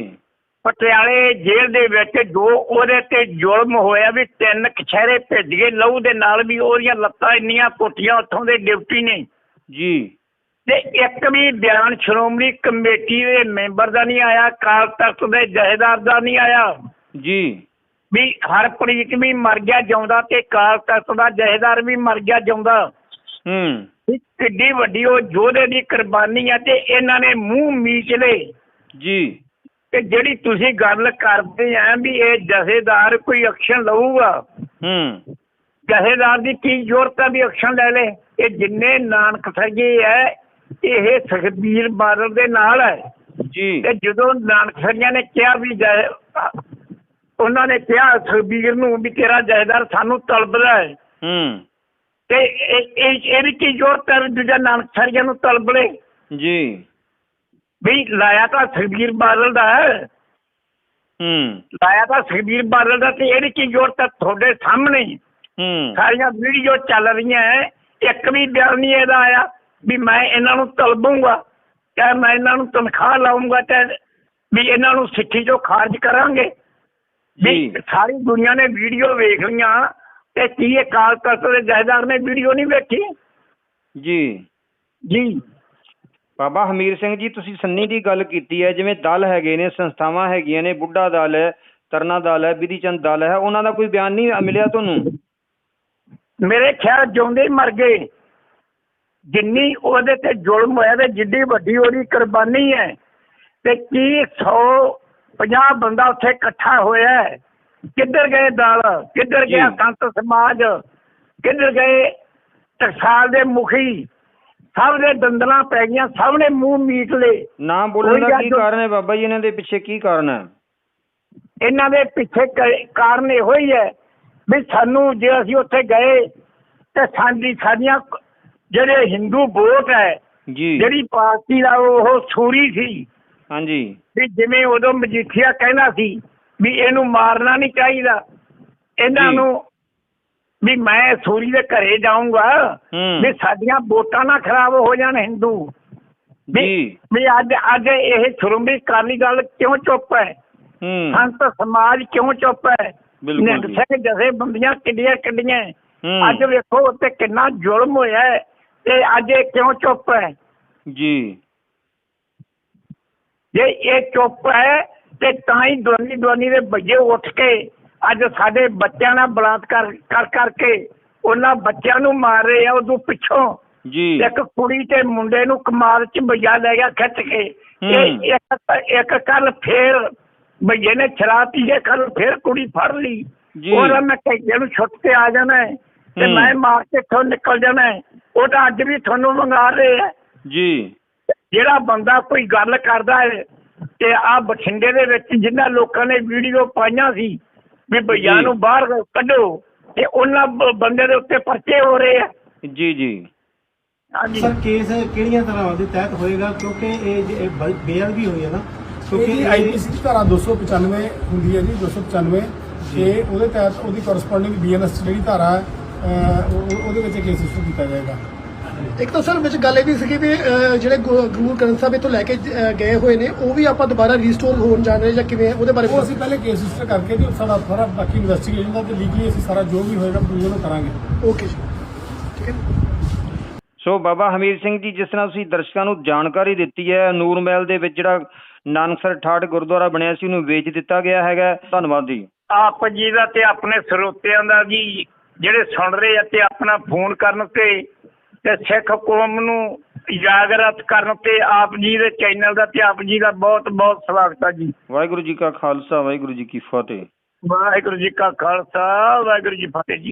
ਪਟਿਆਲੇ ਜੇਲ੍ਹ ਦੇ ਵਿੱਚ ਜੋ ਉਹਦੇ ਤੇ ਜ਼ੁਲਮ ਹੋਇਆ ਵੀ ਤਿੰਨ ਕਛਹਿਰੇ ਭੇਜ ਗਏ ਲਹੂ ਦੇ ਨਾਲ ਵੀ ਉਹਦੀਆਂ ਲੱਤਾਂ ਇੰਨੀਆਂ ਪੁੱਟੀਆਂ ਉੱਥੋਂ ਦੇ ਡਿਊਟੀ ਨੇ। ਜੀ। ਤੇ ਇੱਕ ਵੀ ਬਿਆਨ ਸ਼੍ਰੋਮਣੀ ਕਮੇਟੀ ਦੇ ਮੈਂਬਰ ਦਾ ਨਹੀਂ ਆਇਆ ਕਾਲ ਤਖਤ ਦੇ ਜਹੇਦਾਰ ਦਾ ਨਹੀਂ ਆਇਆ। ਜੀ। ਵੀ ਹਰਪ੍ਰੀਤ ਵੀ ਮਰ ਗਿਆ ਜਿਉਂਦਾ ਤੇ ਕਾਲ ਤਖਤ ਦਾ ਜਹੇਦਾਰ ਵੀ ਮਰ ਗਿਆ ਜਿਉਂਦਾ। ਹੂੰ। ਕਿੱਡੀ ਵੱਡੀ ਉਹ ਯੋਧੇ ਦੀ ਕੁਰਬਾਨੀ ਆ ਤੇ ਇਹਨਾਂ ਨੇ ਮੂੰਹ ਮੀਚ ਲਏ। ਜੀ। ਕਿ ਜਿਹੜੀ ਤੁਸੀਂ ਗੱਲ ਕਰਦੇ ਆ ਵੀ ਇਹ ਜਥੇਦਾਰ ਕੋਈ ਐਕਸ਼ਨ ਲਊਗਾ। ਹੂੰ। ਜਥੇਦਾਰ ਦੀ ਕੀ ਜ਼ਰੂਰਤ ਹੈ ਵੀ ਐਕਸ਼ਨ ਲੈ ਲੇ? ਇਹ ਜਿੰਨੇ ਨਾਨਕ ਸੱਜੇ ਹੈ ਇਹ ਸੁਖਬੀਰ ਬਾਦਲ ਦੇ ਨਾਲ ਹੈ ਜੀ। ਤੇ ਜਦੋਂ ਨਾਨਕ ਸੱਜਿਆਂ ਨੇ ਕਿਹਾ ਵੀ ਉਹਨਾਂ ਨੇ ਕਿਹਾ ਸੁਖਬੀਰ ਨੂੰ ਵੀ ਤੇਰਾ ਜਥੇਦਾਰ ਸਾਨੂੰ ਤਲਬਦਾ ਹੈ। ਹੂੰ। ਤੇ ਇਹ ਇਹ ਇਹਦੀ ਕੀ ਜ਼ਰੂਰਤ ਹੈ ਦੂਜਾ ਨਾਨਕ ਸੱਜਿਆਂ ਨੂੰ ਤਲਬਲੇ ਜੀ। ਵੀ ਲਾਇਆ ਤਾਂ ਸੁਖਬੀਰ ਬਾਦਲ ਦਾ ਹੈ। ਹੂੰ। ਲਾਇਆ ਤਾਂ ਸੁਖਬੀਰ ਬਾਦਲ ਦਾ ਤੇ ਇਹਦੀ ਕੀ ਜ਼ਰੂਰਤ ਹੈ ਤੁਹਾਡੇ ਸਾਹਮਣੇ? ਸਾਰੀਆਂ ਵੀਡੀਓ ਚੱਲ ਰਹੀਆਂ ਹੈ ਇੱਕ ਵੀ ਬਿਆਨ ਨਹੀਂ ਇਹਦਾ ਆਇਆ ਵੀ ਮੈਂ ਇਹਨਾਂ ਨੂੰ ਤਲਬੂੰਗਾ ਕਿ ਮੈਂ ਇਹਨਾਂ ਨੂੰ ਤਨਖਾਹ ਲਾਉਂਗਾ ਤੇ ਵੀ ਇਹਨਾਂ ਨੂੰ ਸਿੱਖੀ ਚੋਂ ਖਾਰਜ ਕਰਾਂਗੇ। ਵੀ। ਸਾਰੀ ਦੁਨੀਆ ਨੇ ਵੀਡੀਓ ਵੇਖ ਲਈਆਂ ਤੇ ਕੀ ਇਹ ਕਾਲ ਤਖਤ ਦੇ ਜਹੇਦਾਰ ਨੇ ਵੀਡੀਓ ਨਹੀਂ ਵੇਖੀ? ਜੀ। ਜੀ। ਬਾਬਾ ਹਮੀਰ ਸਿੰਘ ਜੀ ਤੁਸੀਂ ਸੰਨੀ ਦੀ ਗੱਲ ਕੀਤੀ ਹੈ ਜਿਵੇਂ ਦਲ ਹੈਗੇ ਨੇ ਸੰਸਥਾਵਾਂ ਹੈਗੀਆਂ ਨੇ ਬੁੱਢਾ ਦਲ ਹੈ ਤਰਨਾ ਦਲ ਹੈ ਵਿਧੀ ਚੰਦ ਦਲ ਹੈ ਉਹਨਾਂ ਦਾ ਕੋਈ ਬਿਆਨ ਨਹੀਂ ਮਿਲਿਆ ਤੁਹਾਨੂੰ? ਮੇਰੇ ਖਿਆਲ ਜਿਉਂਦੇ ਹੀ ਮਰ ਗਏ। ਜਿੰਨੀ ਉਹਦੇ ਤੇ ਜ਼ੁਲਮ ਹੋਇਆ ਤੇ ਜਿੱਡੀ ਵੱਡੀ ਉਹਦੀ ਕੁਰਬਾਨੀ ਹੈ ਤੇ ਕੀ 150 ਬੰਦਾ ਉੱਥੇ ਇਕੱਠਾ ਹੋਇਆ ਕਿੱਧਰ ਗਏ ਦਲ? ਕਿੱਧਰ ਗਿਆ। ਸੰਤ ਸਮਾਜ? ਕਿੱਧਰ ਗਏ ਟਕਸਾਲ ਦੇ ਮੁਖੀ? ਸਭ ਦੇ ਦੰਦਲਾਂ ਪੈ ਗਈਆਂ ਸਭ ਨੇ ਮੂੰਹ ਮੀਟ ਲਏ। ਨਾ ਬੋਲਣ ਦਾ ਕੀ ਕਾਰਨ ਹੈ ਬਾਬਾ ਜੀ? ਇਹਨਾਂ ਦੇ ਪਿੱਛੇ ਕੀ ਕਾਰਨ ਹੈ? ਇਹਨਾਂ ਦੇ ਪਿੱਛੇ ਕਾਰਨ ਇਹੋ ਹੀ ਹੈ ਵੀ ਸਾਨੂੰ ਜੇ ਅਸੀਂ ਉੱਥੇ ਗਏ ਤੇ ਸਾਡੀ ਸਾਡੀਆਂ ਜਿਹੜੇ ਹਿੰਦੂ ਵੋਟ ਹੈ ਜੀ। ਜਿਹੜੀ ਪਾਰਟੀ ਦਾ ਉਹ ਸੂਰੀ ਸੀ। ਹਾਂਜੀ। ਵੀ ਜਿਵੇਂ ਉਦੋਂ ਮਜੀਠੀਆ ਕਹਿੰਦਾ ਸੀ ਵੀ ਇਹਨੂੰ ਮਾਰਨਾ ਨਹੀਂ ਚਾਹੀਦਾ। ਇਹਨਾਂ। ਨੂੰ ਵੀ ਮੈਂ ਸੂਰੀ ਦੇ ਘਰੇ ਜਾਊਂਗਾ। ਵੀ ਸਾਡੀਆਂ ਵੋਟਾਂ ਨਾ ਖਰਾਬ ਹੋ ਜਾਣ ਹਿੰਦੂ ਵੀ ਵੀ ਅੱਜ ਅੱਜ ਇਹ ਸ਼੍ਰੋਮਣੀ ਅਕਾਲੀ ਦਲ ਕਿਉਂ ਚੁੱਪ ਹੈ? ਹੂੰ। ਸੰਤ ਸਮਾਜ ਕਿਉਂ ਚੁੱਪ ਹੈ? ਨਿਹੰਗ। ਸਿੰਘ ਜਥੇ ਬੰਦੀਆਂ ਕਿੱਡੀਆਂ ਕਿੱਡੀਆਂ ਹੈ। ਹੂੰ। ਅੱਜ ਵੇਖੋ ਉੱਤੇ ਕਿੰਨਾ ਜ਼ੁਲਮ ਹੋਇਆ ਹੈ ਤੇ ਅੱਜ ਇਹ ਕਿਉਂ ਚੁੱਪ ਹੈ ਜੀ ਜੇ ਇਹ ਚੁੱਪ ਹੈ ਤੇ ਤਾਂ ਹੀ ਦੁਆਨੀ ਦੁਆਨੀ ਦੇ ਬੱਜੇ ਉੱਠ ਕੇ ਅੱਜ ਸਾਡੇ ਬੱਚਿਆਂ ਨਾਲ ਬਲਾਤਕਾਰ ਕਰ ਕਰਕੇ ਉਹਨਾਂ ਬੱਚਿਆਂ ਨੂੰ ਮਾਰ ਰਹੇ ਆ ਉਦੋਂ ਪਿੱਛੋਂ ਜੀ ਇੱਕ ਕੁੜੀ ਤੇ ਮੁੰਡੇ ਨੂੰ ਕਮਾਲ ਚ ਭਈਆ ਲੈ ਗਿਆ ਖਿੱਚ ਕੇ ਇਹ ਇੱਕ ਇੱਕ ਕੱਲ ਫੇਰ ਭਈਏ ਨੇ ਸ਼ਰਾਬ ਪੀ ਕੇ ਕੱਲ ਫੇਰ ਕੁੜੀ ਫੜ ਲਈ। ਉਹਦਾ ਮੈਂ ਕਹਿੰਦੇ ਨੂੰ ਛੁੱਟ ਕੇ ਆ ਜਾਣਾ ਹੈ ਤੇ। ਮੈਂ ਮਾਰ ਕੇ ਇੱਥੋਂ ਨਿਕਲ ਜਾਣਾ ਹੈ। ਉਹ ਤਾਂ ਅੱਜ ਵੀ ਤੁਹਾਨੂੰ ਮੰਗਾ ਰਹੇ ਆ ਜੀ। ਜਿਹੜਾ ਬੰਦਾ ਕੋਈ ਗੱਲ ਕਰਦਾ ਹੈ ਤੇ ਆ ਬਠਿੰਡੇ ਦੇ ਵਿੱਚ ਜਿਨ੍ਹਾਂ ਲੋਕਾਂ ਨੇ ਵੀਡੀਓ ਪਾਈਆਂ ਸੀ ਵੀ ਭਈਆ। ਨੂੰ ਬਾਹਰ ਕੱਢੋ ਤੇ ਉਹਨਾਂ ਬੰਦੇ ਦੇ ਉੱਤੇ ਪਰਚੇ ਹੋ ਰਹੇ ਆ। ਜੀ ਜੀ। ਹਾਂਜੀ। ਸਰ ਕੇਸ ਕਿਹੜੀਆਂ ਤਰ੍ਹਾਂ ਦੇ ਤਹਿਤ ਹੋਏਗਾ? ਕਿਉਂਕਿ ਇਹ ਜ- ਇਹ ਬ- ਬੇਅਦ ਵੀ ਹੋਈ ਹੈ ਨਾ। ਕਿਉਂਕਿ ਇਹ- ਆਈਪੀਸੀ ਦੀ ਧਾਰਾ 295 ਹੁੰਦੀ ਹੈ ਜੀ 295 ਤੇ ਉਹਦੇ ਤਹਿਤ ਉਹਦੀ ਕੋਰਸਪੋਂਡਿੰਗ ਬੀਐਨਐਸ ਜਿਹੜੀ ਧਾਰਾ ਹੈ ਅਹ, ਉਹ- ਉਹ- ਉਹਦੇ ਵਿੱਚ ਕੇਸ ਰਜਿਸਟਰ ਕੀਤਾ ਜਾਏਗਾ। ਇੱਕ ਤਾਂ ਸਰ ਵਿੱਚ ਗੱਲ ਇਹ ਵੀ ਸੀਗੀ ਵੀ ਅਹ, ਜਿਹੜੇ ਗੁ- ਗੁਰੂ ਗ੍ਰੰਥ ਸਾਹਿਬ ਇੱਥੋਂ ਲੈ ਕੇ ਅਹ, ਗਏ ਹੋਏ ਨੇ ਉਹ ਵੀ ਆਪਾਂ ਦੁਬਾਰਾ ਰੀਸਟੋਰ ਹੋਣ ਜਾ ਰਹੇ ਜਾਂ ਕਿਵੇਂ ਉਹਦੇ ਬਾਰੇ ਉਹ ਅਸੀਂ ਪਹਿਲੇ ਕੇਸ ਰਜਿਸਟਰ ਕਰਕੇ ਜੀ ਸਾਡਾ ਸਾਰਾ ਬਾਕੀ ਇਨਵੈਸਟੀਗੇਸ਼ਨ ਦਾ ਤੇ ਲੀਗਲੀ ਅਸੀਂ ਸਾਰਾ ਜੋ ਵੀ ਹੋਏਗਾ ਪ੍ਰੋਸੀਜਰ ਉਹ ਕਰਾਂਗੇ। ਓਕੇ ਜੀ। ਠੀਕ ਹੈ ਸੋ ਬਾਬਾ ਹਮੀਰ ਸਿੰਘ ਜੀ ਜਿਸ ਤਰ੍ਹਾਂ ਤੁਸੀਂ ਦਰਸ਼ਕਾਂ ਨੂੰ ਜਾਣਕਾਰੀ ਦਿੱਤੀ ਹੈ ਨੂਰ ਮਹਿਲ ਦੇ ਵਿੱਚ ਜਿਹੜਾ ਨਾਨਕਸਰ ਠਾਠ ਗੁਰਦੁਆਰਾ ਬਣਿਆ ਸੀ ਉਹਨੂੰ ਵੇਚ ਦਿੱਤਾ ਗਿਆ ਹੈਗਾ। ਧੰਨਵਾਦ ਜੀ। ਆਪ ਜੀ ਦਾ ਤੇ ਆਪਣੇ ਸਰੋਤਿਆਂ ਦਾ ਜੀ ਜਿਹੜੇ ਸੁਣ ਰਹੇ ਆ ਤੇ ਆਪਣਾ ਫੋਨ ਕਰਨ ਤੇ ਤੇ ਸਿੱਖ ਕੌਮ ਨੂੰ ਜਾਗਰਤ ਕਰਨ ਤੇ ਆਪ ਜੀ ਦੇ ਚੈਨਲ ਦਾ ਤੇ ਆਪ ਜੀ ਦਾ ਬਹੁਤ ਬਹੁਤ ਸਵਾਗਤ ਹੈ ਜੀ। ਵਾਹਿਗੁਰੂ ਜੀ ਕਾ ਖਾਲਸਾ ਵਾਹਿਗੁਰੂ ਜੀ ਕੀ ਫਤਿਹ। ਵਾਹਿਗੁਰੂ ਜੀ ਕਾ ਖਾਲਸਾ ਵਾਹਿਗੁਰੂ ਜੀ ਫਤਿਹ ਜੀ।